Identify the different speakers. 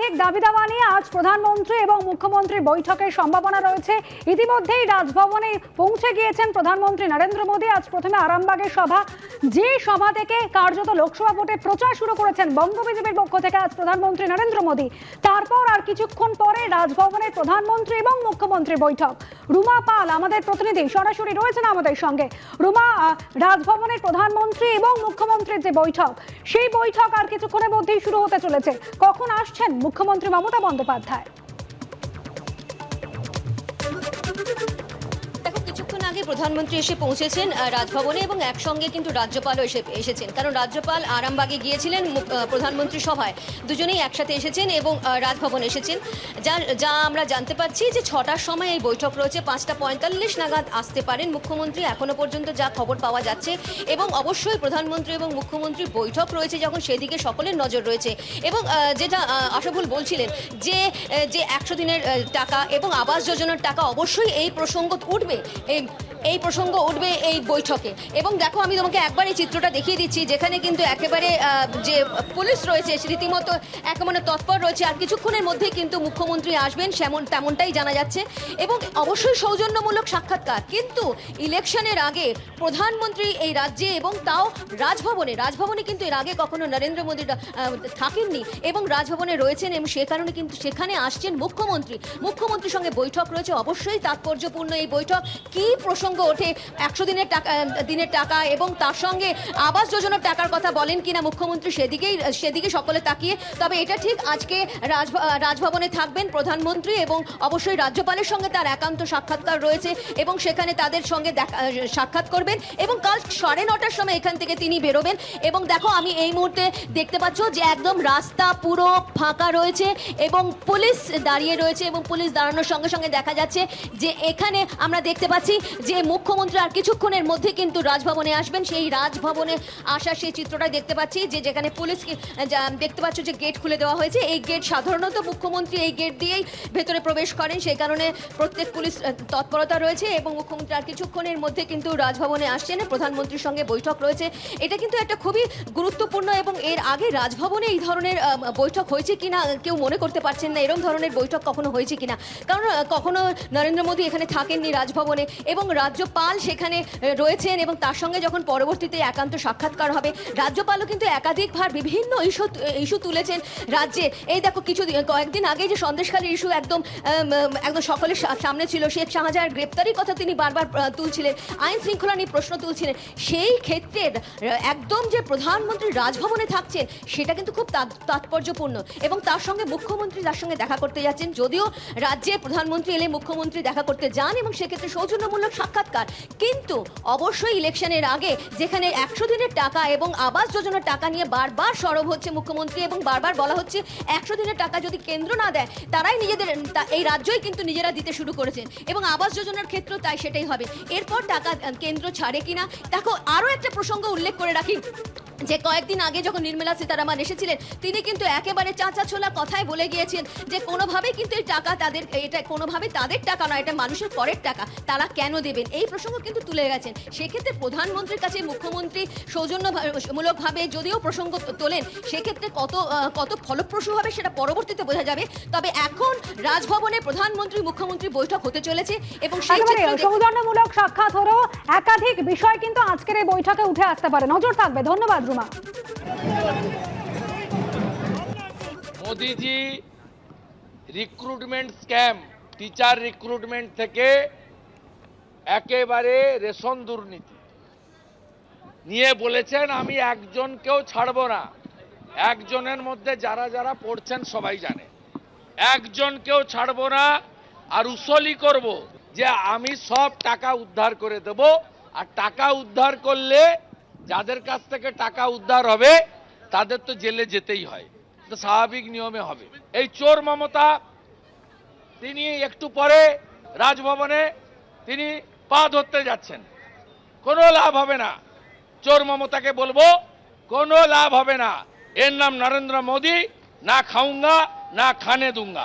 Speaker 1: একাধিক দাবি দাওয়া নিয়ে আজ প্রধানমন্ত্রী এবং মুখ্যমন্ত্রীর বৈঠকের সম্ভাবনা রয়েছে। ইতিমধ্যেই রাজভবনে পৌঁছে গিয়েছেন প্রধানমন্ত্রী নরেন্দ্র মোদী। আজ প্রথমে আরামবাগের সভা। যে সভা থেকে কার্যত লোকসভা ভোটে প্রচার শুরু করেছেন বঙ্গ বিজেপির পক্ষ থেকে আজ প্রধানমন্ত্রী নরেন্দ্র মোদী। তারপর আর কিছুক্ষণ পরে রাজভবনে প্রধানমন্ত্রী এবং মুখ্যমন্ত্রীর বৈঠক। রুমা পাল, আমাদের প্রতিনিধি, সরাসরি রয়েছেন আমাদের সঙ্গে। রুমা রাজভবনের প্রধানমন্ত্রী এবং মুখ্যমন্ত্রীর যে বৈঠক, সেই বৈঠক আর কিছুক্ষণের মধ্যেই শুরু হতে চলেছে। কখন আসছেন মুখ্যমন্ত্রী মমতা বন্দ্যোপাধ্যায়?
Speaker 2: আগে প্রধানমন্ত্রী এসে পৌঁছেছেন রাজভবনে এবং একসঙ্গে কিন্তু রাজ্যপালও এসে, এসেছেন। কারণ রাজ্যপাল আরামবাগে গিয়েছিলেন প্রধানমন্ত্রী সভায়। দুজনেই একসাথে এসেছেন এবং রাজভবন এসেছেন। যা যা আমরা জানতে পারছি যে ছটার সময় এই বৈঠক রয়েছে, পাঁচটা পঁয়তাল্লিশ নাগাদ আসতে পারেন মুখ্যমন্ত্রী। এখনও পর্যন্ত যা খবর পাওয়া যাচ্ছে এবং অবশ্যই প্রধানমন্ত্রী এবং মুখ্যমন্ত্রীর বৈঠক রয়েছে যখন সেদিকে সকলের নজর রয়েছে। এবং যেটা আশাফুল বলছিলেন যে যে একশো দিনের টাকা এবং আবাস যোজনার টাকা অবশ্যই এই প্রসঙ্গ উঠবে। এই এই প্রসঙ্গ উঠবে এই বৈঠকে। এবং দেখো, আমি তোমাকে একবার এই চিত্রটা দেখিয়ে দিচ্ছি, যেখানে কিন্তু একেবারে যে পুলিশ রয়েছে রীতিমতো একেবারে তৎপর রয়েছে, আর কিছুক্ষণের মধ্যেই কিন্তু মুখ্যমন্ত্রী আসবেন, সেমন তেমনটাই জানা যাচ্ছে। এবং অবশ্যই সৌজন্যমূলক সাক্ষাৎকার, কিন্তু ইলেকশনের আগে প্রধানমন্ত্রী এই রাজ্যে এবং তাও রাজভবনে রাজভবনে কিন্তু এর আগে কখনো নরেন্দ্র মোদী থাকেননি, এবং রাজভবনে রয়েছেন এবং সে কারণে কিন্তু সেখানে আসছেন মুখ্যমন্ত্রী। মুখ্যমন্ত্রীর সঙ্গে বৈঠক রয়েছে, অবশ্যই তাৎপর্যপূর্ণ এই বৈঠক। কি প্রসঙ্গ ওঠে। একশো দিনের টাকা দিনের টাকা এবং তার সঙ্গে আবাস যোজনার টাকার কথা বলেন কিনা মুখ্যমন্ত্রী সেদিকেই, সেদিকে সকলে তাকিয়ে। তবে এটা ঠিক আজকে রাজভ- রাজভবনে থাকবেন প্রধানমন্ত্রী এবং অবশ্যই রাজ্যপালের সঙ্গে তার একান্ত সাক্ষাৎকার রয়েছে এবং সেখানে তাদের সঙ্গে দেখা, সাক্ষাৎ করবেন এবং কাল সাড়ে নটার সময় এখান থেকে তিনি বেরোবেন। এবং দেখো, আমি এই মুহূর্তে দেখতে পাচ্ছ যে একদম রাস্তা পুরো ফাঁকা রয়েছে এবং পুলিশ দাঁড়িয়ে রয়েছে এবং পুলিশ দাঁড়ানোর সঙ্গে সঙ্গে দেখা যাচ্ছে যে এখানে আমরা দেখতে পাচ্ছি যে মুখ্যমন্ত্রী আর কিছুক্ষণের মধ্যে কিন্তু রাজভবনে আসবেন। সেই রাজভবনে আসার সেই চিত্রটা দেখতে পাচ্ছি, যে যেখানে পুলিশ দেখতে পাচ্ছ যে গেট খুলে দেওয়া হয়েছে। এই গেট সাধারণত মুখ্যমন্ত্রী এই গেট দিয়েই ভেতরে প্রবেশ করেন। সেই কারণে প্রত্যেক পুলিশ তৎপরতা রয়েছে এবং মুখ্যমন্ত্রী আর কিছুক্ষণের মধ্যে কিন্তু রাজভবনে আসছেন। প্রধানমন্ত্রীর সঙ্গে বৈঠক রয়েছে। এটা কিন্তু একটা খুবই গুরুত্বপূর্ণ এবং এর আগে রাজভবনে এই ধরনের বৈঠক হয়েছে কিনা কেউ মনে করতে পারছেন না এরকম ধরনের বৈঠক কখনো হয়েছে কিনা। কারণ কখনো নরেন্দ্র মোদী এখানে থাকেননি রাজভবনে এবং রাজ্যপাল সেখানে রয়েছেন এবং তার সঙ্গে যখন পরবর্তীতে একান্ত সাক্ষাৎকার হবে, রাজ্যপালও কিন্তু একাধিকবার বিভিন্ন ইস্যু ইস্যু তুলেছেন রাজ্যে। এই দেখো, কিছু কয়েকদিন আগে যে সন্দেশখালীর ইস্যু একদম একদম সকলের সামনে ছিল, শেখ শাহজাহার গ্রেপ্তারির কথা তিনি বারবার তুলছিলেন, আইন শৃঙ্খলা নিয়ে প্রশ্ন তুলছিলেন। সেই ক্ষেত্রে একদম যে প্রধানমন্ত্রী রাজভবনে থাকছেন, সেটা কিন্তু খুব তাৎপর্যপূর্ণ এবং তার সঙ্গে মুখ্যমন্ত্রী তার সঙ্গে দেখা করতে যাচ্ছেন, যদিও রাজ্যে প্রধানমন্ত্রী এলে মুখ্যমন্ত্রী দেখা করতে যান এবং সেক্ষেত্রে সৌজন্যমূলক সাক্ষাৎকার। কিন্তু অবশ্যই ইলেকশনের আগে যেখানে একশো দিনের টাকা এবং আবাস যোজনার টাকা নিয়ে বারবার সরব হচ্ছে মুখ্যমন্ত্রী এবং বারবার বলা হচ্ছে একশো দিনের টাকা যদি কেন্দ্র না দেয়, তারাই নিজেদের এই রাজ্যই কিন্তু নিজেরা দিতে শুরু করেছেন এবং আবাস যোজনার ক্ষেত্রেও তাই সেটাই হবে। এরপর টাকা কেন্দ্র ছাড়ে কিনা, দেখো, আরও একটা প্রসঙ্গ উল্লেখ করে রাখি। যে কয়েকদিন আগে যখন নির্মলা সীতারামন এসেছিলেন, তিনি কিন্তু একেবারে চাঁচা ছোলা কথায় বলে গিয়েছেন যে কোনোভাবেই কিন্তু এই টাকা তাদের, এটা কোনোভাবে তাদের টাকা নয়, এটা মানুষের পরের টাকা। তারা কেন দেবেন? এই প্রসঙ্গ কিন্তু তুলে গেছেন। সেক্ষেত্রে প্রধানমন্ত্রীর কাছে মুখ্যমন্ত্রী সৌজন্যমূলকভাবে যদিও প্রসঙ্গ তোলেন সেক্ষেত্রে কত কত ফলপ্রসূ হবে সেটা পরবর্তীতে বোঝা যাবে। তবে এখন রাজভবনে প্রধানমন্ত্রী মুখ্যমন্ত্রী বৈঠক হতে চলেছে এবং সেই
Speaker 1: সৌজন্যমূলক সাক্ষাৎ হলেও একাধিক বিষয় কিন্তু আজকের এই বৈঠকে উঠে আসতে পারে। নজর থাকবে। ধন্যবাদ Ruma.
Speaker 3: Modi ji recruitment scam teacher recruitment থেকে একেবারে রেশন দুর্নীতি। নিয়ে বলেছেন, আমি একজনকেও ছাড়বো না। একজনের মধ্যে যারা যারা পড়ছেন সবাই জানে। একজনকেও ছাড়বো না, আর উসলি করব যে আমি সব টাকা উদ্ধার করে দেব। আর টাকা উদ্ধার করলে যাদের কাছ থেকে টাকা উদ্ধার হবে, তাদের তো জেলে যেতেই হয়। তো স্বাভাবিক নিয়মে হবে। এই চোর মমতা, তিনি একটু পরে রাজভবনে, তিনি পা ধরতে যাচ্ছেন। কোনো লাভ হবে না। চোর মমতাকে বলব, কোনো লাভ হবে না। এর নাম নরেন্দ্র মোদী, না খাউঙ্গা, না খানে দুঙ্গা